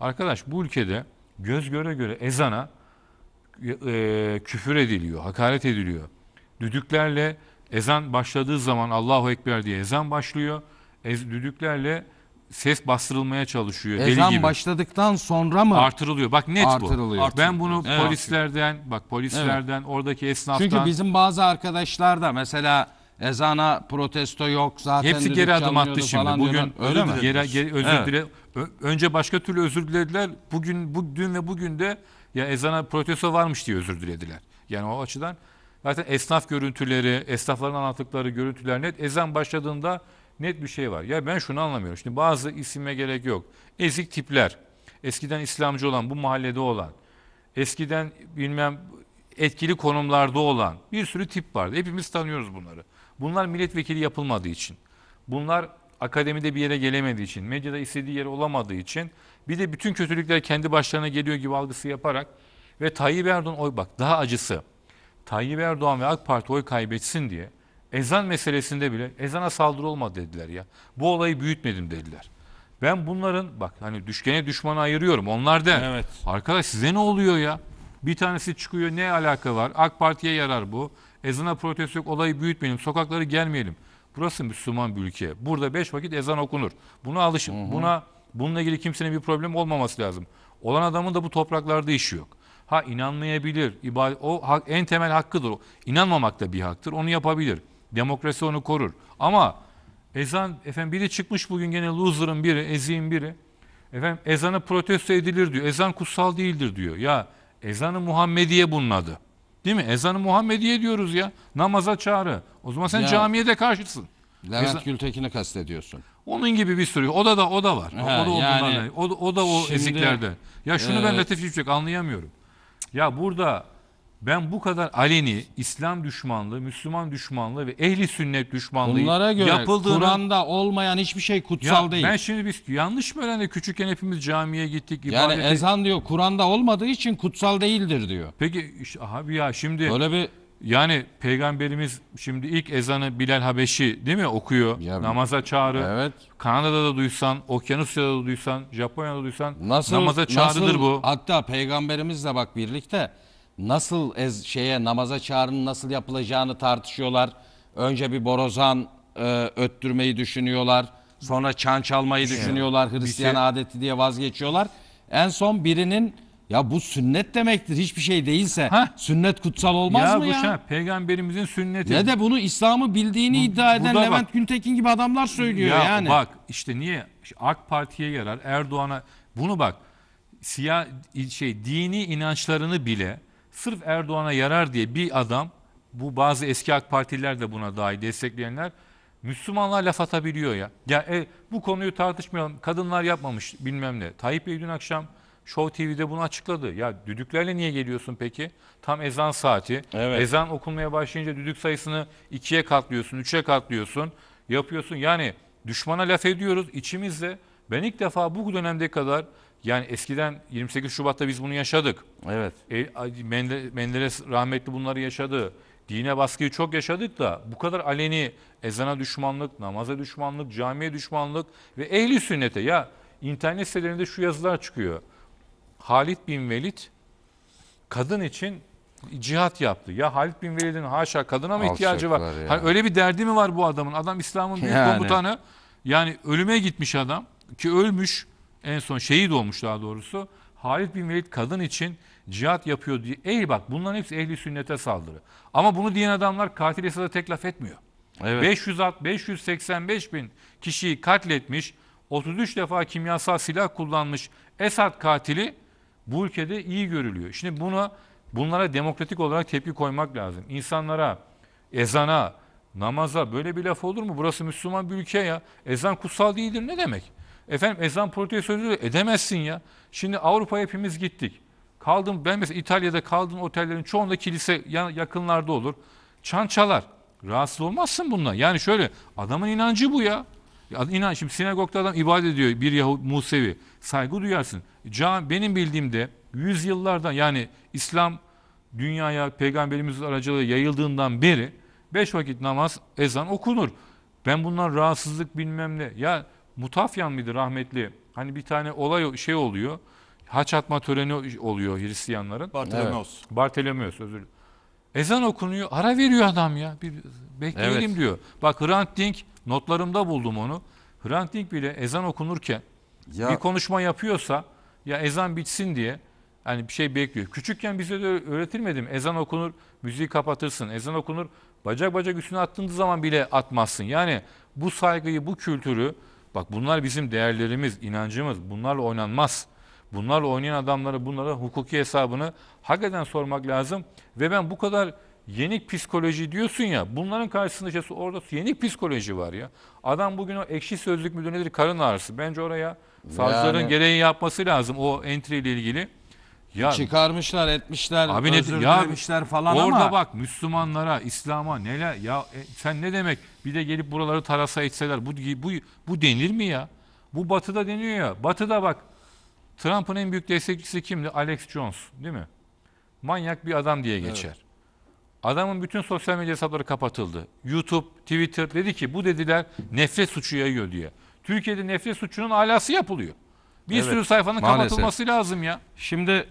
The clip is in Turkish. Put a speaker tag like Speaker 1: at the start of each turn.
Speaker 1: Arkadaş bu ülkede göz göre göre ezana e, küfür ediliyor, hakaret ediliyor. Düdüklerle ezan başladığı zaman Allahu Ekber diye ezan başlıyor. Ez, düdüklerle ses bastırılmaya çalışıyor. deli
Speaker 2: Ezan
Speaker 1: gibi.
Speaker 2: başladıktan sonra mı?
Speaker 1: Artırılıyor. Bak net
Speaker 2: Artırılıyor.
Speaker 1: bu. Ben bunu
Speaker 2: Evet.
Speaker 1: polislerden, bak polislerden, oradaki esnaftan
Speaker 2: Çünkü bizim bazı arkadaşlar da mesela ezana protesto yok zaten
Speaker 1: hepsi geri adım attı şimdi. Bugün
Speaker 2: diyorlar. öyle mi?
Speaker 1: Geri, geri özür
Speaker 2: Evet.
Speaker 1: dile. Önce başka türlü özür dilediler. Bugün bu dün ve bugün de ya ezana protesto varmış diye özür dilediler. Yani o açıdan zaten esnaf görüntüleri, esnafların anlattıkları görüntüler net. Ezan başladığında net bir şey var. Ya ben şunu anlamıyorum. Şimdi bazı isime gerek yok. Ezik tipler. Eskiden İslamcı olan, bu mahallede olan, eskiden bilmem etkili konumlarda olan bir sürü tip vardı. Hepimiz tanıyoruz bunları. Bunlar milletvekili yapılmadığı için. Bunlar akademide bir yere gelemediği için, medyada istediği yere olamadığı için bir de bütün kötülükler kendi başlarına geliyor gibi algısı yaparak ve Tayyip Erdoğan oy bak daha acısı. Tayyip Erdoğan ve AK Parti oy kaybetsin diye ezan meselesinde bile ezana saldırı olmadı dediler ya. Bu olayı büyütmedim dediler. Ben bunların bak hani düşgene düşmanı ayırıyorum. Onlar der.
Speaker 2: Evet.
Speaker 1: Arkadaş size ne oluyor ya? Bir tanesi çıkıyor ne alaka var? AK Parti'ye yarar bu. Ezana protesto yok olayı büyütmeyelim. Sokakları gelmeyelim. Burası Müslüman bir ülke. Burada beş vakit ezan okunur. Buna alışın. Buna bununla ilgili kimsenin bir problem olmaması lazım. Olan adamın da bu topraklarda işi yok. Ha inanmayabilir. İbadet, o hak, en temel hakkıdır. İnanmamak da bir haktır. Onu yapabilir. Demokrasi onu korur. Ama ezan efendim biri çıkmış bugün gene loser'ın biri, eziğin biri. Efendim ezanı protesto edilir diyor. Ezan kutsal değildir diyor. Ya ezanı Muhammediye bunun adı. Değil mi? Ezanı Muhammediye diyoruz ya. Namaza çağrı. O zaman sen
Speaker 2: Ya-
Speaker 1: camiye de karşısın.
Speaker 2: Levent
Speaker 1: Ezan-
Speaker 2: Gültekin'i kastediyorsun.
Speaker 1: Onun gibi bir sürü. O da da o da var.
Speaker 2: Ha,
Speaker 1: o da olduğundan
Speaker 2: yani
Speaker 1: o, da- o da o
Speaker 2: şimdi,
Speaker 1: eziklerde. Ya şunu ben
Speaker 2: e,
Speaker 1: Latif İpçek anlayamıyorum. Ya burada ben bu kadar aleni İslam düşmanlığı, Müslüman düşmanlığı ve ehli sünnet düşmanlığı
Speaker 2: Bunlara göre
Speaker 1: yapıldığını
Speaker 2: Kur'an'da olmayan hiçbir şey kutsal
Speaker 1: ya
Speaker 2: değil.
Speaker 1: ben şimdi biz yanlış mı öğrendik? Küçükken hepimiz camiye gittik.
Speaker 2: yani
Speaker 1: ibadete-
Speaker 2: ezan diyor Kur'an'da olmadığı için kutsal değildir diyor.
Speaker 1: Peki işte, abi ya şimdi
Speaker 2: Böyle bir
Speaker 1: yani peygamberimiz şimdi ilk ezanı Bilal Habeşi değil mi okuyor?
Speaker 2: Ya-
Speaker 1: namaza çağrı.
Speaker 2: evet.
Speaker 1: Kanada'da da duysan, Okyanusya'da da duysan, Japonya'da da duysan
Speaker 2: Nasıl
Speaker 1: namaza çağrıdır
Speaker 2: nasıl,
Speaker 1: bu.
Speaker 2: Hatta peygamberimizle bak birlikte nasıl ez, şeye namaza çağrının nasıl yapılacağını tartışıyorlar. Önce bir borazan e, öttürmeyi düşünüyorlar. Sonra çan çalmayı düşünüyorlar. Hristiyan
Speaker 1: şey-
Speaker 2: adeti diye vazgeçiyorlar. En son birinin ya bu sünnet demektir. Hiçbir şey değilse
Speaker 1: Heh.
Speaker 2: sünnet kutsal olmaz
Speaker 1: ya
Speaker 2: mı
Speaker 1: bu
Speaker 2: ya?
Speaker 1: şey, peygamberimizin sünneti.
Speaker 2: Ne de bunu İslam'ı bildiğini iddia eden
Speaker 1: bu
Speaker 2: Levent
Speaker 1: bak-
Speaker 2: Gültekin gibi adamlar söylüyor
Speaker 1: ya
Speaker 2: yani.
Speaker 1: bak işte niye AK Parti'ye yarar, Erdoğan'a bunu bak siyah şey dini inançlarını bile sırf Erdoğan'a yarar diye bir adam bu bazı eski AK Partililer de buna dahi destekleyenler Müslümanlar laf atabiliyor ya. Ya e, bu konuyu tartışmayalım. Kadınlar yapmamış bilmem ne. Tayyip Bey dün akşam Show TV'de bunu açıkladı. Ya düdüklerle niye geliyorsun peki? Tam ezan saati.
Speaker 2: Evet.
Speaker 1: Ezan okunmaya başlayınca düdük sayısını ikiye katlıyorsun, üçe katlıyorsun. Yapıyorsun. Yani düşmana laf ediyoruz içimizde. Ben ilk defa bu dönemde kadar yani eskiden 28 Şubat'ta biz bunu yaşadık.
Speaker 2: Evet.
Speaker 1: E, Mende- Menderes rahmetli bunları yaşadı. Dine baskıyı çok yaşadık da bu kadar aleni ezana düşmanlık, namaza düşmanlık, camiye düşmanlık ve ehli sünnete ya internet sitelerinde şu yazılar çıkıyor. Halit bin Velid kadın için cihat yaptı. Ya Halit bin Velid'in haşa kadına mı ihtiyacı var?
Speaker 2: Ya.
Speaker 1: Hani öyle bir derdi mi var bu adamın? Adam İslam'ın büyük
Speaker 2: Yani.
Speaker 1: komutanı. Yani ölüme gitmiş adam ki ölmüş en son şehit olmuş daha doğrusu. Halit bin Velid kadın için cihat yapıyor diye. Ey bak bunların hepsi ehli sünnete saldırı. Ama bunu diyen adamlar katil Esad'a tek laf etmiyor.
Speaker 2: Evet.
Speaker 1: 500 at- 585 bin kişiyi katletmiş, 33 defa kimyasal silah kullanmış Esad katili bu ülkede iyi görülüyor. Şimdi buna bunlara demokratik olarak tepki koymak lazım. İnsanlara, ezana, namaza böyle bir laf olur mu? Burası Müslüman bir ülke ya. Ezan kutsal değildir ne demek? Efendim ezan protesto edilir, edemezsin ya. Şimdi Avrupa'ya hepimiz gittik. Kaldım ben mesela İtalya'da kaldığım otellerin çoğunda kilise ya- yakınlarda olur. Çan çalar. Rahatsız olmazsın bundan. Yani şöyle adamın inancı bu ya. Ya inan şimdi sinagogda adam ibadet ediyor bir Yahudi Musevi. Saygı duyarsın. Cam benim bildiğimde yüzyıllardan yani İslam dünyaya peygamberimiz aracılığıyla yayıldığından beri beş vakit namaz ezan okunur. Ben bundan rahatsızlık bilmem ne. Ya Mutafyan mıydı rahmetli? Hani bir tane olay şey oluyor. Haç atma töreni oluyor Hristiyanların.
Speaker 3: Bartolomeos.
Speaker 1: Bartolomeos özür dilerim. Ezan okunuyor. Ara veriyor adam ya. Bir bekleyelim
Speaker 2: Evet.
Speaker 1: diyor. Bak Hrant Dink notlarımda buldum onu. Hrant Dink bile ezan okunurken
Speaker 2: Ya-
Speaker 1: bir konuşma yapıyorsa ya ezan bitsin diye hani bir şey bekliyor. Küçükken bize de öğretilmedi mi? Ezan okunur, müziği kapatırsın. Ezan okunur, bacak bacak üstüne attığın zaman bile atmazsın. Yani bu saygıyı, bu kültürü bak bunlar bizim değerlerimiz, inancımız. Bunlarla oynanmaz. Bunlarla oynayan adamlara bunlara hukuki hesabını hakikaten sormak lazım. Ve ben bu kadar yenik psikoloji diyorsun ya bunların karşısında işte orada yenik psikoloji var ya. Adam bugün o ekşi sözlük müdür nedir karın ağrısı. Bence oraya savcıların
Speaker 2: Yani-
Speaker 1: gereği yapması lazım o entry ile ilgili. Ya
Speaker 2: Çıkarmışlar, etmişler,
Speaker 1: Abi ne-
Speaker 2: özür
Speaker 1: ya
Speaker 2: dilemişler falan
Speaker 1: orada
Speaker 2: ama
Speaker 1: bak Müslümanlara, İslam'a neler ya e, sen ne demek bir de gelip buraları tarasa etseler bu bu bu denir mi ya? Bu batıda deniyor ya. Batıda bak Trump'ın en büyük destekçisi kimdi? Alex Jones, değil mi? Manyak bir adam diye geçer. Adamın bütün sosyal medya hesapları kapatıldı. YouTube, Twitter dedi ki bu dediler nefret suçu yayıyor diye. Türkiye'de nefret suçunun alası yapılıyor. Bir
Speaker 2: Evet,
Speaker 1: sürü sayfanın
Speaker 2: maalesef.
Speaker 1: kapatılması lazım ya.
Speaker 2: şimdi